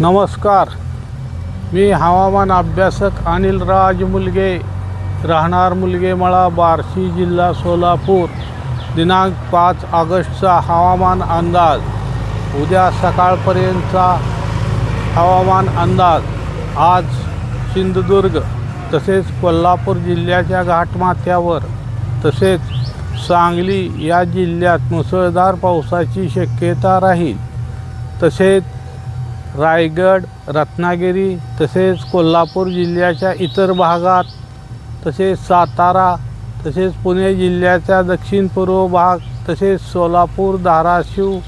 नमस्कार. मी हवामान अभ्यासक अनिल राज मुलगे. राहणार मुलगेमळा बार्शी जिल्हा सोलापूर. दिनांक पाच ऑगस्टचा हवामान अंदाज. उद्या सकाळपर्यंतचा हवामान अंदाज. आज सिंधुदुर्ग तसेच कोल्हापूर जिल्ह्याच्या घाटमाथ्यावर. तसेच सांगली या जिल्ह्यात मुसळधार पावसाची शक्यता राहील. तसेच रायगड रत्नागिरी तसेच कोल्हापूर जिल्ह्याच्या इतर भागात तसेच सातारा तसेच पुणे जिल्ह्याचा दक्षिण पूर्व भाग तसेच सोलापूर धाराशिव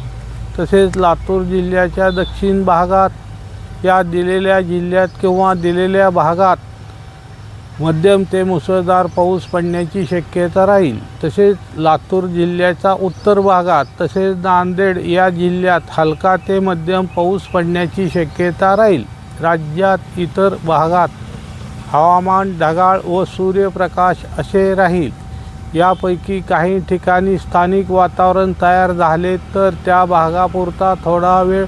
तसेच लातूर जिल्ह्याच्या दक्षिण भागात या दिलेल्या जिल्ह्यात किंवा दिलेल्या भागात मध्यम ते मुसळधार पाऊस पडण्याची शक्यता राहील. तसेच लातूर जिल्ह्याच्या उत्तर भागात तसेच नांदेड या जिल्ह्यात हलका ते मध्यम पाऊस पडण्याची शक्यता राहील. राज्यात इतर भागात हवामान ढगाळ व सूर्यप्रकाश असे राहील. यापैकी काही ठिकाणी स्थानिक वातावरण तयार झाले तर त्या भागापुरता थोडा वेळ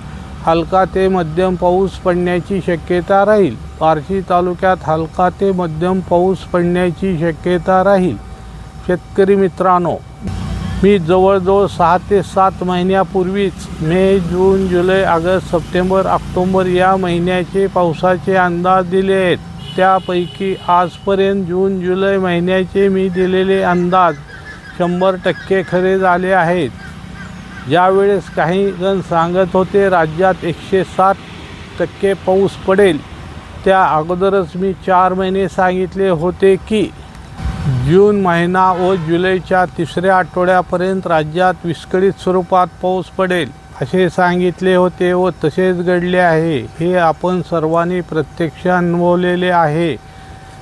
हलका ते मध्यम पाऊस पडण्याची शक्यता राहील. बार्शी तालुक्यात हलका ते मध्यम पाऊस पडण्याची शक्यता राहील. शेतकरी मित्रांनो मी जवळजवळ सहा ते सात महिन्यापूर्वीच मे जून जुलै ऑगस्ट सप्टेंबर ऑक्टोंबर या महिन्याचे पावसाचे अंदाज दिले आहेत. त्यापैकी आजपर्यंत जून जुलै महिन्याचे मी दिलेले अंदाज शंभर टक्के खरे झाले आहेत. ज्यावेळेस काही जण सांगत होते राज्यात एकशे सात टक्के पाऊस पडेल. त्या अगोदरच मी चार महिने सांगितले होते की जून महिना व जुलैच्या तिसऱ्या आठवड्यापर्यंत राज्यात विस्कळीत स्वरूपात पाऊस पडेल असे सांगितले होते व तसेच घडले आहे. हे आपण सर्वांनी प्रत्यक्ष अनुभवलेले आहे.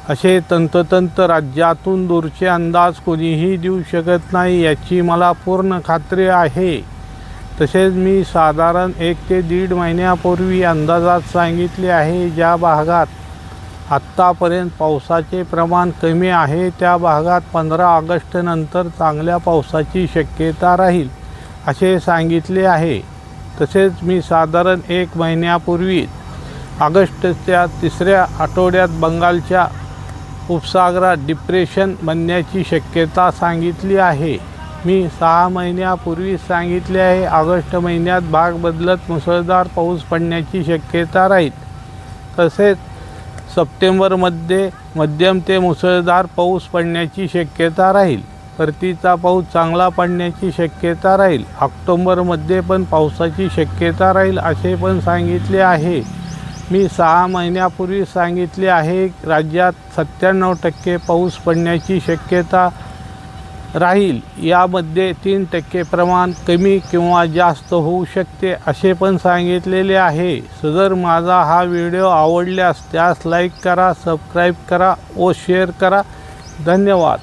असे तंततंत राज्यातून दूरचे अंदाज कोणीही देऊ शकत नाही याची मला पूर्ण खात्री आहे. तसेच मी साधारण एक ते दीड महिन्यापूर्वी अंदाजात सांगितले आहे ज्या भागात आत्तापर्यंत पावसाचे प्रमाण कमी आहे त्या भागात पंधरा ऑगस्टनंतर चांगल्या पावसाची शक्यता राहील असे सांगितले आहे. तसेच मी साधारण एक महिन्यापूर्वी ऑगस्टच्या तिसऱ्या आठवड्यात बंगालच्या उपसागरात डिप्रेशन बनण्याची शक्यता सांगितली आहे. मी सहा महिन्यापूर्वी सांगितले आहे ऑगस्ट महिन्यात भाग बदलत मुसळधार पाऊस पडण्याची शक्यता राहील. तसेच सप्टेंबरमध्ये मध्यम ते मुसळधार पाऊस पडण्याची शक्यता राहील. परतीचा पाऊस चांगला पडण्याची शक्यता राहील. ऑक्टोंबरमध्ये पण पावसाची शक्यता राहील असे पण सांगितले आहे. मी सहा महिन्यापूर्वी सांगितले आहे राज्यात सत्त्याण्णव टक्के पाऊस पडण्याची शक्यता राहील. यामध्ये तीन टक्के प्रमाण कमी किंवा जास्त होऊ शकते असे पण सांगितलेले आहे. सदर माझा हा व्हिडिओ आवडल्यास त्यास लाईक करा सबस्क्राईब करा व शेअर करा. धन्यवाद.